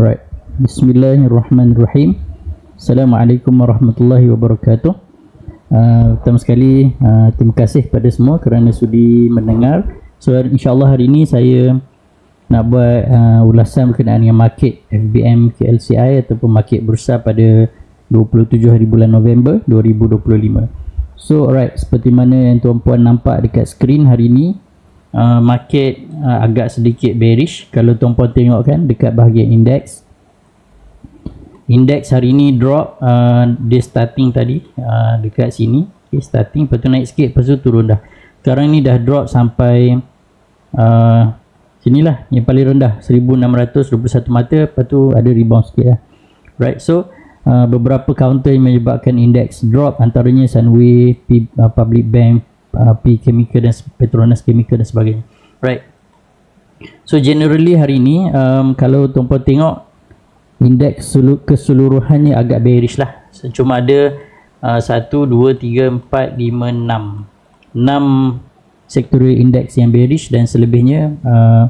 Right. Bismillahirrahmanirrahim. Assalamualaikum warahmatullahi wabarakatuh. Uh, pertama sekali uh, terima kasih kepada semua kerana sudi mendengar. So insyaallah hari ini saya nak buat uh, ulasan berkenaan dengan market FBM KLCI ataupun market bursa pada 27 hari bulan November 2025. So alright seperti mana yang tuan-puan nampak dekat skrin hari ini uh, market uh, agak sedikit bearish. Kalau tuan-puan tengok kan dekat bahagian index index hari ni drop uh, dia starting tadi uh, dekat sini. Okay, starting lepas tu naik sikit lepas tu turun dah. Sekarang ni dah drop sampai uh, sinilah. Yang paling rendah 1621 mata. Lepas tu ada rebound sikit lah. Right so uh, beberapa counter yang menyebabkan index drop. Antaranya Sunway, P, uh, Public Bank, uh, P Chemical dan Petronas Chemical dan sebagainya. Right. So generally hari ini um, kalau tuan-puan tengok indeks keseluruhannya agak bearish lah. Cuma ada uh, 1, 2, 3, 4, 5, 6. 6 sectorial index yang bearish dan selebihnya uh,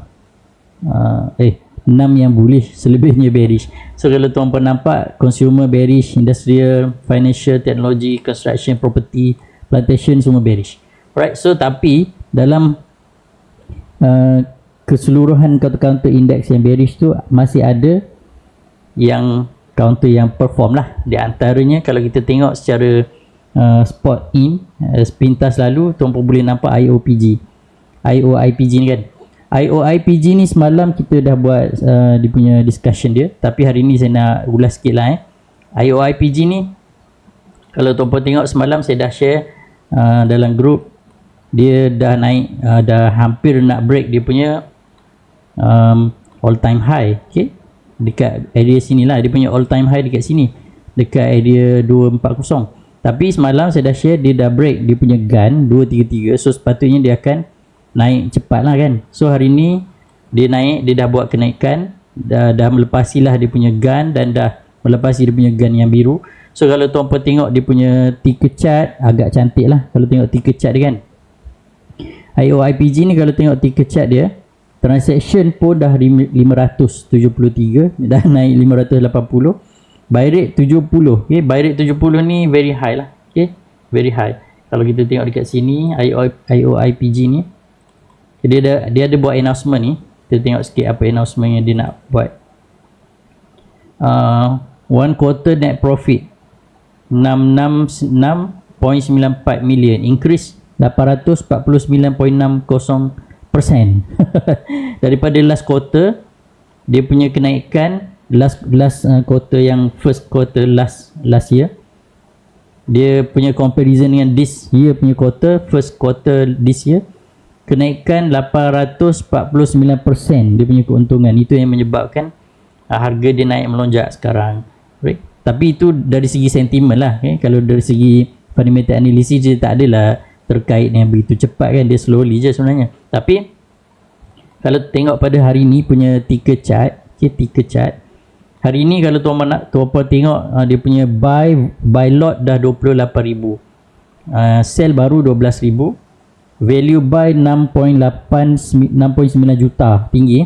uh, eh 6 yang bullish selebihnya bearish. So kalau tuan-puan nampak consumer bearish, industrial, financial, technology, construction, property, plantation semua bearish. Right, so tapi dalam uh, keseluruhan counter-counter index yang bearish tu masih ada yang counter yang perform lah. Di antaranya kalau kita tengok secara uh, spot in, uh, pintas lalu tuan pun boleh nampak IOPG. IOIPG ni kan. IOIPG ni semalam kita dah buat uh, dia punya discussion dia. Tapi hari ni saya nak ulas sikit lah eh. IOIPG ni kalau tuan pun tengok semalam saya dah share uh, dalam group dia dah naik uh, dah hampir nak break dia punya um, all time high okay? dekat area sini lah dia punya all time high dekat sini. Dekat area 240 tapi semalam saya dah share dia dah break dia punya gun 233 so sepatutnya dia akan naik cepat lah kan? So hari ni dia naik dia dah buat kenaikan dah, dah melepasilah dia punya gun dan dah melepasi dia punya gun yang biru. So kalau tuan-tuan tengok dia punya ticker chart agak cantik lah. Kalau tengok ticker chart dia kan IOIPG ni kalau tengok ticker chart dia transaction pun dah 573 dah naik 580 buy rate 70 okay? Buy rate 70 ni very high lah okay? Very high. Kalau kita tengok dekat sini IOIPG ni dia ada dia ada buat announcement ni. Kita tengok sikit apa announcement yang dia nak buat. Uh, one quarter net profit 666.94 million. Increase 849.60% daripada last quarter dia punya kenaikan last last uh, quarter yang first quarter last last year dia punya comparison dengan this year punya quarter first quarter this year kenaikan 849% dia punya keuntungan itu yang menyebabkan uh, harga dia naik melonjak sekarang right? tapi itu dari segi sentimen lah okay? kalau dari segi fundamental analysis dia tak adalah terkait dengan begitu cepat kan dia slowly je sebenarnya. Tapi kalau tengok pada hari ni punya ticker chart okay, ticker chart. Hari ni kalau tuan nak tuan apa tengok uh, dia punya buy buy lot dah 28000 uh, sell baru 12000 value buy 6.8 6.9 juta tinggi.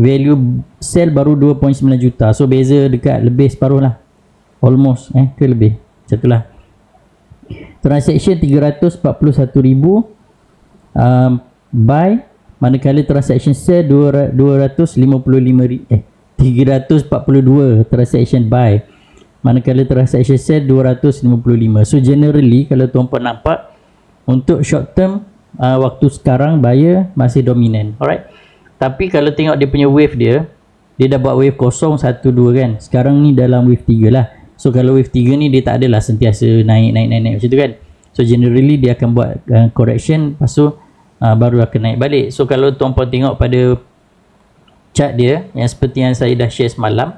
Value sell baru 2.9 juta. So beza dekat lebih separuh lah. Almost eh ke lebih. Macam tu lah transaction 341,000 um, buy manakala transaction sell 255 eh 342 transaction buy manakala transaction sell 255 so generally kalau tuan-puan nampak untuk short term uh, waktu sekarang buyer masih dominan alright? Tapi kalau tengok dia punya wave dia dia dah buat wave 0 1 2 kan. Sekarang ni dalam wave 3 lah So kalau wave 3 ni dia tak adalah sentiasa naik naik naik naik macam tu kan. So generally dia akan buat uh, correction lepas tu uh, baru akan naik balik. So kalau tuan-puan tengok pada chart dia yang seperti yang saya dah share semalam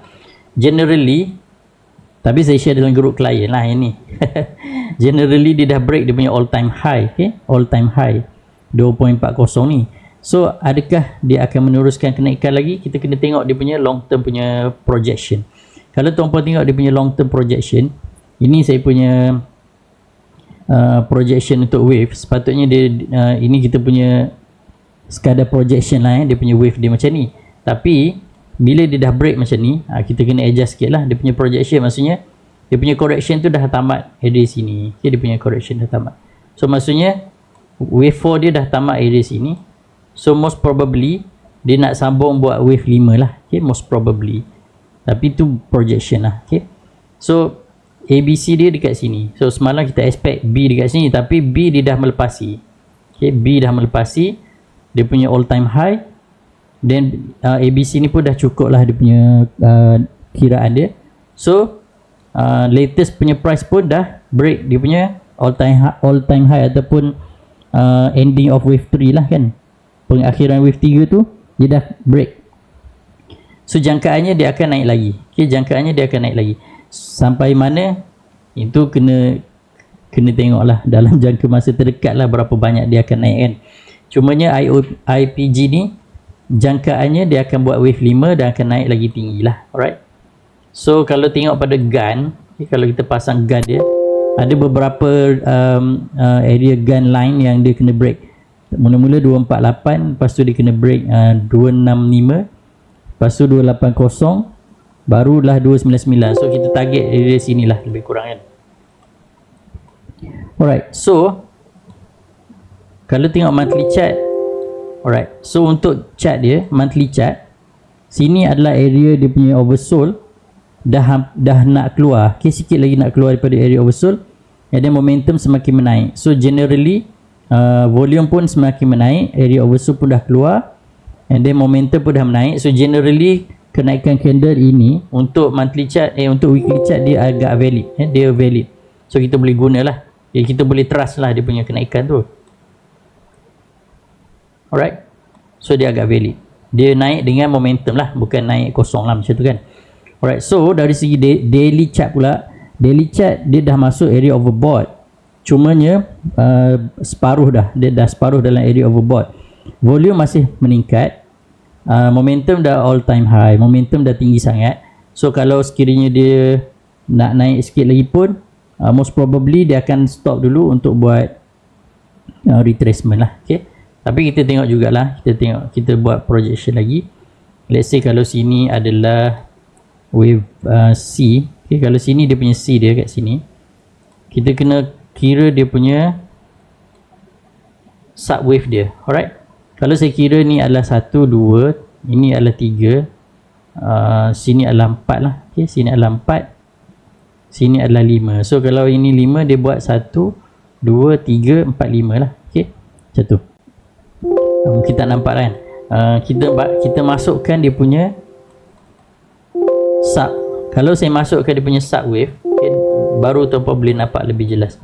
generally tapi saya share dalam group klien lah yang ni. generally dia dah break dia punya all time high, okay? All time high 2.40 ni. So adakah dia akan meneruskan kenaikan lagi? Kita kena tengok dia punya long term punya projection kalau tuan-puan tengok dia punya long term projection ini saya punya uh, projection untuk wave. Sepatutnya dia uh, ini kita punya sekadar projection lah eh, dia punya wave dia macam ni. Tapi bila dia dah break macam ni uh, kita kena adjust sikit lah dia punya projection. Maksudnya dia punya correction tu dah tamat area sini. Okay, dia punya correction dah tamat. So maksudnya wave 4 dia dah tamat area sini. So most probably dia nak sambung buat wave 5 lah. Okay, most probably tapi tu projection lah okay. so ABC dia dekat sini. So semalam kita expect B dekat sini tapi B dia dah melepasi. Okay, B dah melepasi dia punya all time high. Then uh, ABC ni pun dah cukup lah dia punya uh, kiraan dia. So uh, latest punya price pun dah break. Dia punya all time high, all time high ataupun uh, ending of wave 3 lah kan? Pengakhiran wave 3 tu dia dah break so jangkaannya dia akan naik lagi. Okay, jangkaannya dia akan naik lagi. Sampai mana? Itu kena kena tengok lah dalam jangka masa terdekat lah berapa banyak dia akan naik kan? Cumanya IO, IPG ni jangkaannya dia akan buat wave 5 dan akan naik lagi tinggi lah. Alright? So kalau tengok pada gun, okay, kalau kita pasang gun dia, ada beberapa um, uh, area gun line yang dia kena break. Mula-mula 248, lepas tu dia kena break uh, 265, lepas tu 280, barulah 299. So kita target area sini lah lebih kurang kan. Alright, so kalau tengok monthly chart, alright, so untuk chart dia, monthly chart, sini adalah area dia punya oversold, dah dah nak keluar. Okay, sikit lagi nak keluar daripada area oversold. Then momentum semakin menaik. So generally uh, volume pun semakin menaik. Area oversold pun dah keluar and then momentum pun dah menaik. So generally kenaikan candle ini untuk monthly chart eh untuk weekly chart dia agak valid eh, dia valid. So kita boleh gunalah. Eh, kita boleh trust lah dia punya kenaikan tu. Alright. So dia agak valid. Dia naik dengan momentum lah bukan naik kosong lah macam tu kan. Alright, so dari segi daily chart pula, daily chart dia dah masuk area overbought. Cumanya uh, separuh dah, dia dah separuh dalam area overbought. Volume masih meningkat. Uh, momentum dah all time high, momentum dah tinggi sangat. So kalau sekiranya dia nak naik sikit lagi pun, uh, most probably dia akan stop dulu untuk buat uh, retracement lah. Okay. Tapi kita tengok jugalah, kita tengok, kita buat projection lagi. Let's say kalau sini adalah wave uh, C okay, kalau sini dia punya C dia kat sini kita kena kira dia punya sub wave dia alright kalau saya kira ni adalah 1, 2 ini adalah 3 uh, sini adalah 4 lah. Okay, sini adalah 4 sini adalah 5 so kalau ini 5 dia buat 1 2, 3, 4, 5 lah. Okay. macam tu. Um, kita nampak kan? Uh, kita kita masukkan dia punya sub. Kalau saya masukkan dia punya sub wave okay, baru tuan boleh nampak lebih jelas.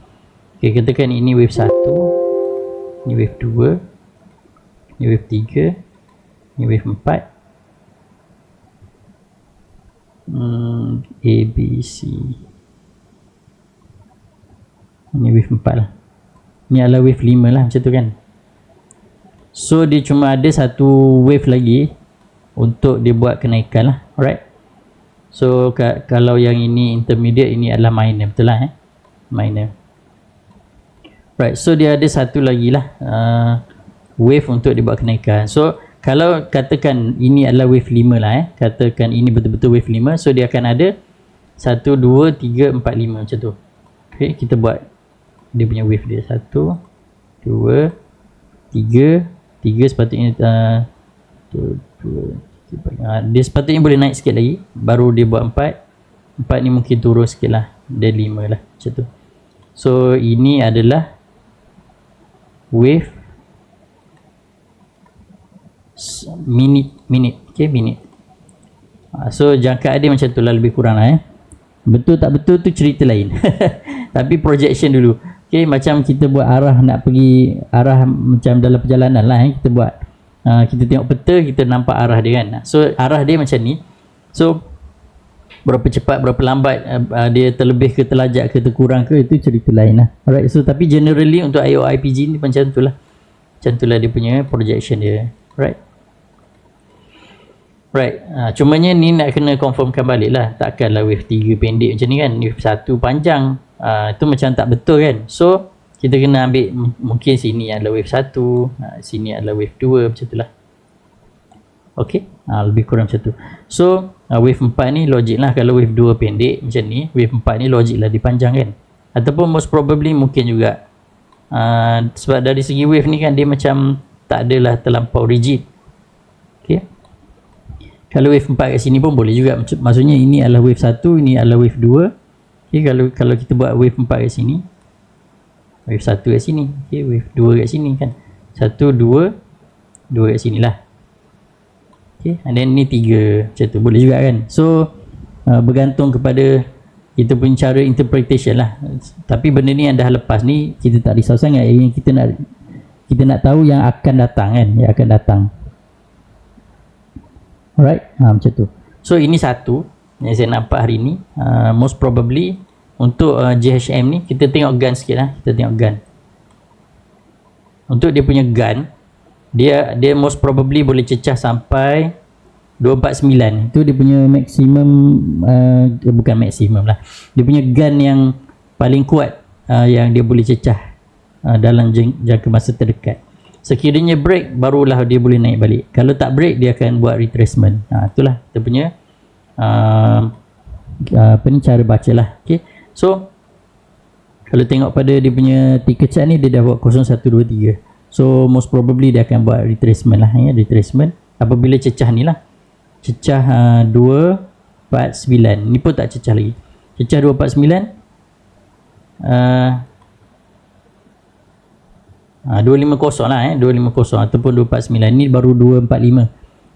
Ok katakan ini wave 1 ini wave 2 ini wave 3 ini wave 4 hmm, A, B, C. Ini wave 4 lah. Ini adalah wave 5 lah macam tu kan. So dia cuma ada satu wave lagi untuk dia buat kenaikan lah. Alright? So ka- kalau yang ini intermediate ini adalah minor. Betul lah eh? Minor. Right, so dia ada satu lagi lah. Uh, wave untuk dibuat kenaikan. So kalau katakan ini adalah wave 5 lah eh. Katakan ini betul-betul wave 5. So dia akan ada 1, 2, 3, 4, 5 macam tu. Okay, kita buat dia punya wave dia. 1, 2, 3, 3 sepatutnya uh, 2, 2, Ha, dia sepatutnya boleh naik sikit lagi baru dia buat empat empat ni mungkin turun sikit lah dia lima lah macam tu so ini adalah wave minit minit. Ok minit. Ha, so jangka dia macam tu lah lebih kurang lah eh. Betul tak betul tu cerita lain. Tapi projection dulu. Ok macam kita buat arah nak pergi arah macam dalam perjalanan lah eh kita buat. Uh, kita tengok peta kita nampak arah dia kan. So arah dia macam ni. So berapa cepat berapa lambat uh, dia terlebih ke terlajak ke terkurang ke itu cerita lain lah. Alright so tapi generally untuk IO IPG ni macam tu lah. Macam tu lah dia punya projection dia. Right Right, uh, cumanya ni nak kena confirmkan balik lah. Takkanlah wave 3 pendek macam ni kan. Wave 1 panjang uh, Itu macam tak betul kan. So, kita kena ambil mungkin sini adalah wave 1 sini adalah wave 2 macam itulah ok ha, lebih kurang macam tu. So uh, wave 4 ni logik lah. Kalau wave 2 pendek macam ni wave 4 ni logik lah dipanjangkan ataupun most probably mungkin juga. Uh, sebab dari segi wave ni kan dia macam tak adalah terlampau rigid kalau wave 4 kat sini pun boleh juga. Maksudnya ini adalah wave 1 ini adalah wave 2 ok kalau kalau kita buat wave 4 kat sini wave 1 kat sini ok wave 2 kat sini kan. 1, 2 dua kat sini lah. Okay. and then ni tiga macam tu. Boleh juga kan? So uh, bergantung kepada kita punya cara interpretation lah. Tapi benda ni yang dah lepas ni kita tak risau sangat. Yang kita nak kita nak tahu yang akan datang kan? Yang akan datang alright ha, macam tu. So ini satu yang saya nampak hari ni. Uh, most probably untuk uh, JHM ni kita tengok gun sikit lah kita tengok gun. Untuk dia punya gun dia dia most probably boleh cecah sampai 249 itu dia punya maksimum uh, bukan maksimum lah. Dia punya gun yang paling kuat uh, yang dia boleh cecah uh, dalam jangka masa terdekat sekiranya break barulah dia boleh naik balik kalau tak break dia akan buat retracement uh, itulah dia punya uh, uh, apa ni cara baca lah okay. so kalau tengok pada dia punya ticket chart ni dia dah buat 0123 So most probably dia akan buat retracement lah ya, retracement apabila cecah ni lah. Cecah uh, 249. Ni pun tak cecah lagi. Cecah 249 uh, uh, 250 lah eh. 250 ataupun 249 ni baru 245.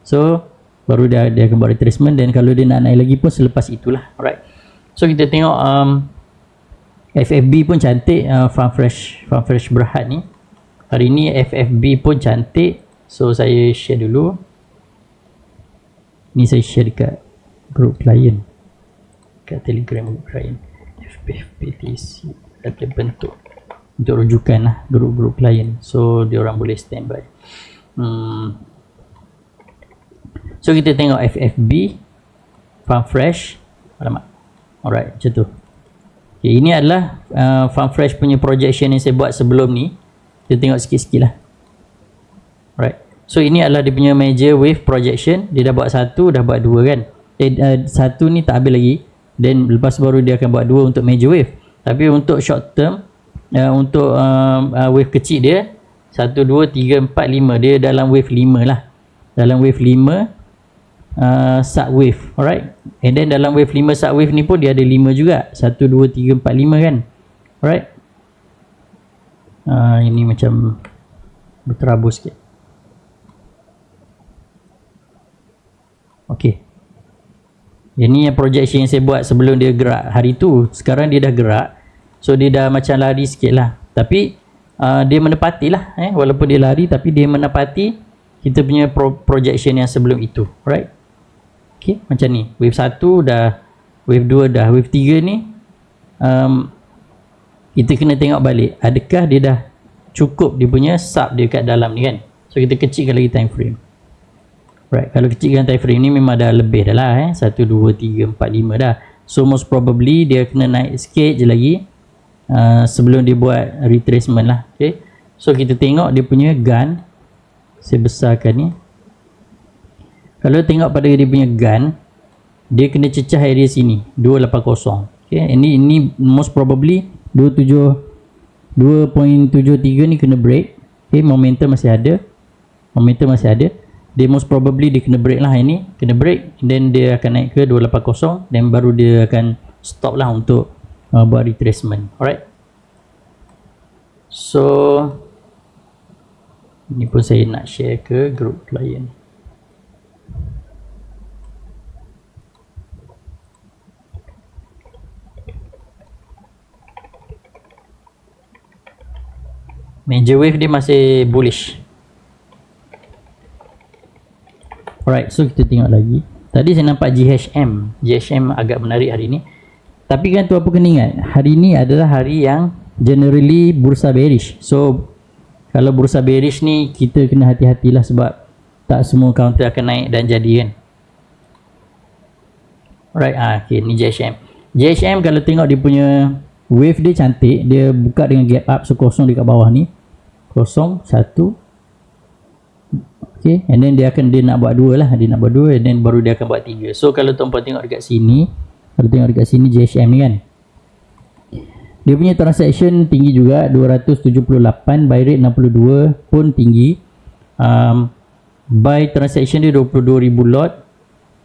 So baru dia dia akan buat retracement. Dan kalau dia nak naik lagi pun selepas itulah. Alright. So kita tengok um, FFB pun cantik uh, farm fresh farm fresh berhad ni. Hari ni FFB pun cantik. So saya share dulu. Ni saya share dekat group client. Kat telegram group client. FFBTC ada bentuk untuk rujukan lah grup-grup client so dia orang boleh standby. Hmm. so kita tengok FFB farm fresh. Alamak. Alright macam tu. Okay, ini adalah uh, farm fresh punya projection yang saya buat sebelum ni. Kita tengok sikit-sikit lah. Right so ini adalah dia punya major wave projection. Dia dah buat satu dah buat dua kan? Eh, uh, satu ni tak habis lagi. Then lepas baru dia akan buat dua untuk major wave tapi untuk short term uh, untuk uh, uh, wave kecil dia satu, dua, tiga, empat, lima. Dia dalam wave lima lah. Dalam wave lima uh, sub wave alright? And then dalam wave lima sub wave ni pun dia ada lima juga. Satu, dua, tiga, empat, lima kan? Alright? Uh, ini macam berterabur sikit. Ok ini yang projection yang saya buat sebelum dia gerak. Hari tu sekarang dia dah gerak so dia dah macam lari sikit lah. Tapi uh, dia menepati lah eh? walaupun dia lari tapi dia menepati kita punya pro projection yang sebelum itu. Right ok macam ni. Wave 1 dah wave 2 dah wave 3 ni um, kita kena tengok balik adakah dia dah cukup dia punya sub dia kat dalam ni kan? So kita kecilkan lagi time frame. Right kalau kecilkan time frame ni memang dah lebih dah lah eh. 1, 2, 3, 4, 5 dah. So most probably dia kena naik sikit je lagi uh, sebelum dia buat retracement lah okay. so kita tengok dia punya gun saya besarkan ni kalau tengok pada dia punya gun dia kena cecah area sini 280 okay. ini ini most probably 273 ni kena break okay, momentum masih ada momentum masih ada dia most probably dia kena break lah ini kena break then dia akan naik ke 280 dan baru dia akan stop lah untuk uh, buat retracement. Alright? So ini pun saya nak share ke group client major wave dia masih bullish. Alright so kita tengok lagi. Tadi saya nampak GHM GHM agak menarik hari ni tapi kan tu apa kena ingat? Hari ni adalah hari yang generally bursa bearish. So kalau bursa bearish ni kita kena hati-hatilah sebab tak semua counter akan naik dan jadi kan. Alright ah, okay, ni GHM GHM kalau tengok dia punya wave dia cantik dia buka dengan gap up so kosong dekat bawah ni. Kosong satu. Okay, and then dia akan dia nak buat dua lah. Dia nak buat dua and then baru dia akan buat tiga. So kalau tuan-puan tengok dekat sini, kalau tengok dekat sini JHM ni kan. Dia punya transaction tinggi juga 278, buy rate 62 pun tinggi. Um, buy transaction dia 22,000 lot.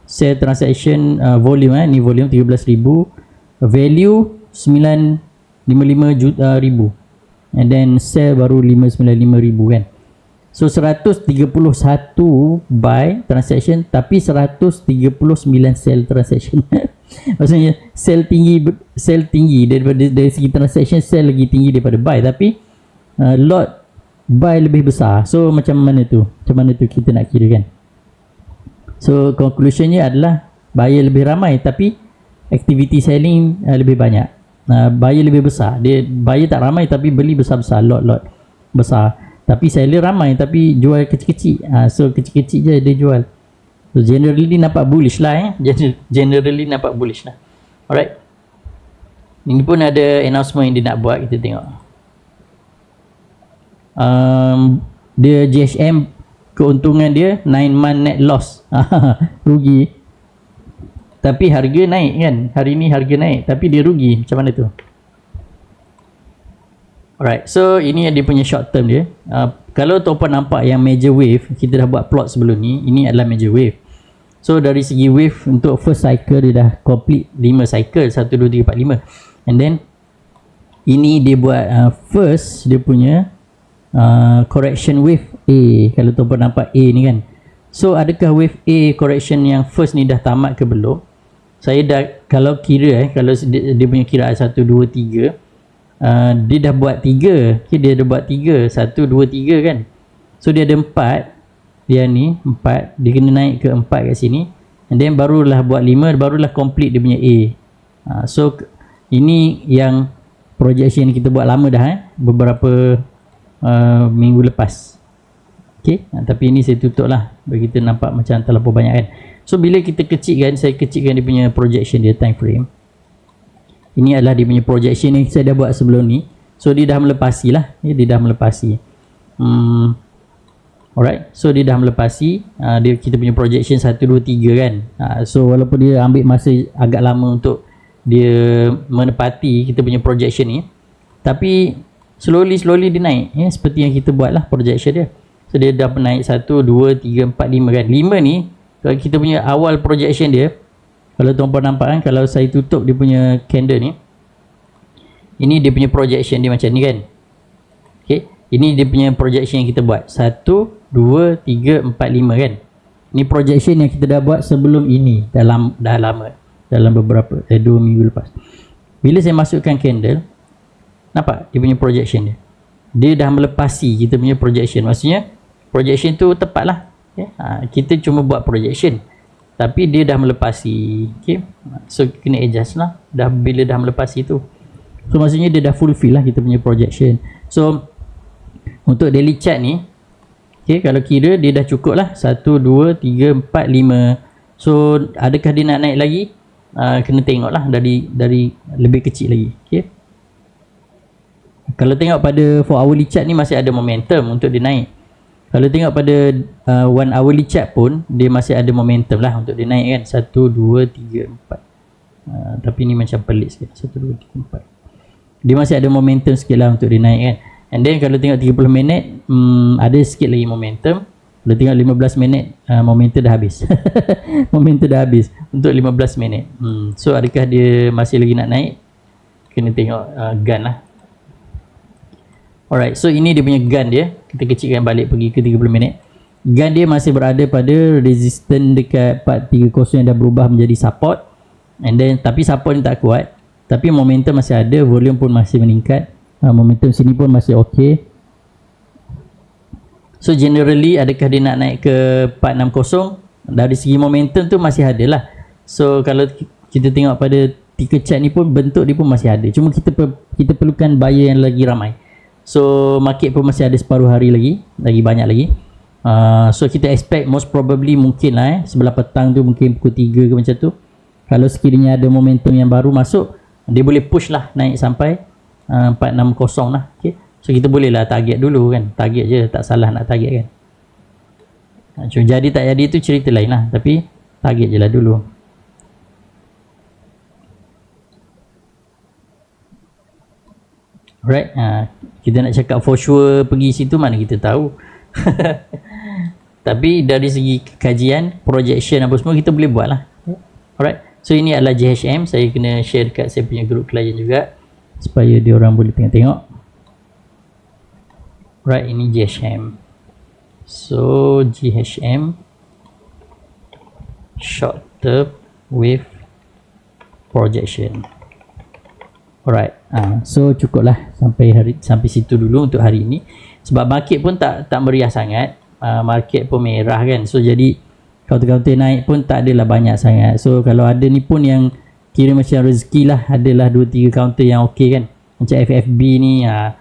Sell transaction uh, volume eh, ni volume 13,000. Value 955 juta uh, ribu. And then sell baru 595,000 kan. So 131 buy transaction tapi 139 sell transaction. Maksudnya sell tinggi sell tinggi daripada dari segi transaction sell lagi tinggi daripada buy tapi uh, lot buy lebih besar. So macam mana tu? Macam mana tu kita nak kira kan? So conclusionnya adalah buyer lebih ramai tapi activity selling uh, lebih banyak. Uh, buyer lebih besar. Dia buyer tak ramai tapi beli besar-besar lot-lot besar tapi seller ramai tapi jual kecil-kecil ha, so kecil-kecil je dia jual so generally nampak bullish lah eh. Generally nampak bullish lah. Alright. Ini pun ada announcement yang dia nak buat kita tengok. Um, dia GSM keuntungan dia 9 month net loss. Rugi. Tapi harga naik kan? Hari ni harga naik tapi dia rugi. Macam mana tu? Alright, so ini dia punya short term dia. Uh, kalau tuan nampak yang major wave, kita dah buat plot sebelum ni, ini adalah major wave. So dari segi wave untuk first cycle dia dah complete 5 cycle, 1, 2, 3, 4, 5. And then ini dia buat uh, first dia punya uh, correction wave A. Kalau tuan nampak A ni kan. So adakah wave A correction yang first ni dah tamat ke belum? Saya dah kalau kira eh, kalau dia, dia punya kira 1, 2, 3 uh, dia dah buat tiga okay, dia dah buat tiga satu dua tiga kan so dia ada empat dia ni empat dia kena naik ke empat kat sini. And then barulah buat lima barulah complete dia punya A. Uh, so ini yang projection kita buat lama dah eh. Beberapa uh, minggu lepas. Ok? Uh, tapi ini saya tutup lah bagi kita nampak macam terlalu banyak kan. So bila kita kecilkan saya kecilkan dia punya projection dia time frame. Ini adalah dia punya projection yang saya dah buat sebelum ni. So dia dah melepasi lah. Dia dah melepasi. Hmm. Alright so dia dah melepasi uh, dia, kita punya projection 1, 2, 3 kan? Uh, so walaupun dia ambil masa agak lama untuk dia menepati kita punya projection ni tapi slowly slowly dia naik ya, seperti yang kita buat lah projection dia. So dia dah naik 1, 2, 3, 4, 5 kan? 5 ni kalau kita punya awal projection dia kalau tuan-puan nampak kan kalau saya tutup dia punya candle ni ini dia punya projection dia macam ni kan? Ok ini dia punya projection yang kita buat. 1 2 3 4 5 kan? Ni projection yang kita dah buat sebelum ini. Dalam dah lama. Dalam beberapa eh 2 minggu lepas. Bila saya masukkan candle nampak dia punya projection dia? Dia dah melepasi kita punya projection. Maksudnya projection tu tepat lah. Okay? ha, kita cuma buat projection. Tapi dia dah melepasi. Okay? so kena adjust lah. Dah bila dah melepasi tu. So maksudnya dia dah fulfill lah kita punya projection. So untuk daily chart ni okay, kalau kira dia dah cukup lah. 1, 2, 3, 4, 5 so adakah dia nak naik lagi? Uh, kena tengok lah dari dari lebih kecil lagi. Okay? kalau tengok pada 4 hourly chart ni masih ada momentum untuk dia naik. Kalau tengok pada uh, one hourly chart pun dia masih ada momentum lah untuk dia naik kan. 1, 2, 3, 4 uh, tapi ni macam pelik sikit. 1, 2, 3, 4 dia masih ada momentum sikit lah untuk dia naik kan and then kalau tengok 30 minit um, ada sikit lagi momentum kalau tengok 15 minit uh, momentum dah habis momentum dah habis untuk 15 minit hmm. so adakah dia masih lagi nak naik kena tengok uh, gun lah Alright, so ini dia punya gun dia. Kita kecilkan balik pergi ke 30 minit. Gun dia masih berada pada resistance dekat 430 yang dah berubah menjadi support. And then tapi support ni tak kuat. Tapi momentum masih ada, volume pun masih meningkat. Uh, momentum sini pun masih okey. So generally adakah dia nak naik ke 460? Dari segi momentum tu masih ada lah. So kalau kita tengok pada ticker chart ni pun bentuk dia pun masih ada. Cuma kita kita perlukan buyer yang lagi ramai. So market pun masih ada separuh hari lagi Lagi banyak lagi uh, So kita expect most probably mungkin lah eh Sebelah petang tu mungkin pukul 3 ke macam tu Kalau sekiranya ada momentum yang baru masuk Dia boleh push lah naik sampai uh, 460 lah okay. So kita boleh lah target dulu kan Target je tak salah nak target kan Ha, cuma jadi tak jadi tu cerita lain lah. Tapi target je lah dulu. Alright. Ha, kita nak cakap for sure pergi situ mana kita tahu. Tapi dari segi kajian, projection apa semua kita boleh buat lah. Alright. So ini adalah JHM. Saya kena share dekat saya punya group klien juga. Supaya dia orang boleh tengok-tengok. Right, ini JHM. So GHM short term with projection. Alright. Uh, so cukuplah sampai hari sampai situ dulu untuk hari ini. Sebab market pun tak tak meriah sangat. Uh, market pun merah kan. So jadi kaunter-kaunter naik pun tak adalah banyak sangat. So kalau ada ni pun yang kira macam rezeki lah adalah 2 3 kaunter yang okey kan. Macam FFB ni uh,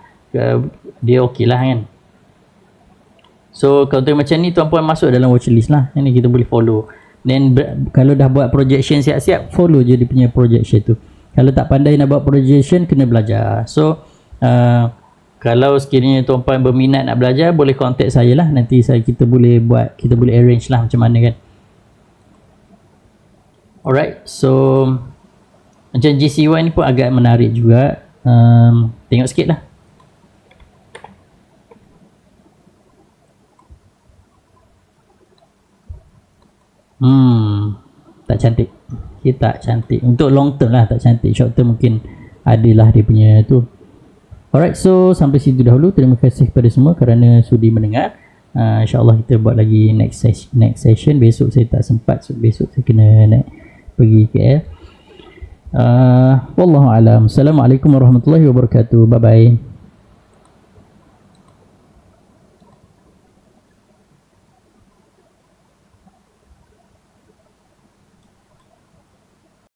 dia okey lah kan. So kaunter macam ni tuan-puan masuk dalam watchlist lah. Ini kita boleh follow. Then kalau dah buat projection siap-siap follow je dia punya projection tu kalau tak pandai nak buat projection kena belajar so uh, kalau sekiranya tuan-puan berminat nak belajar boleh contact saya lah nanti saya kita boleh buat kita boleh arrange lah macam mana kan alright so macam GCY ni pun agak menarik juga. Um, tengok sikit lah. Hmm tak cantik. Dia tak cantik. Untuk long term lah tak cantik. Short term mungkin adalah dia punya tu. Alright so sampai situ dahulu. Terima kasih kepada semua kerana sudi mendengar. Uh, insyaAllah kita buat lagi next session, next session. Besok saya tak sempat so besok saya kena naik pergi KL uh, Wallahualam Assalamualaikum warahmatullahi wabarakatuh. Bye bye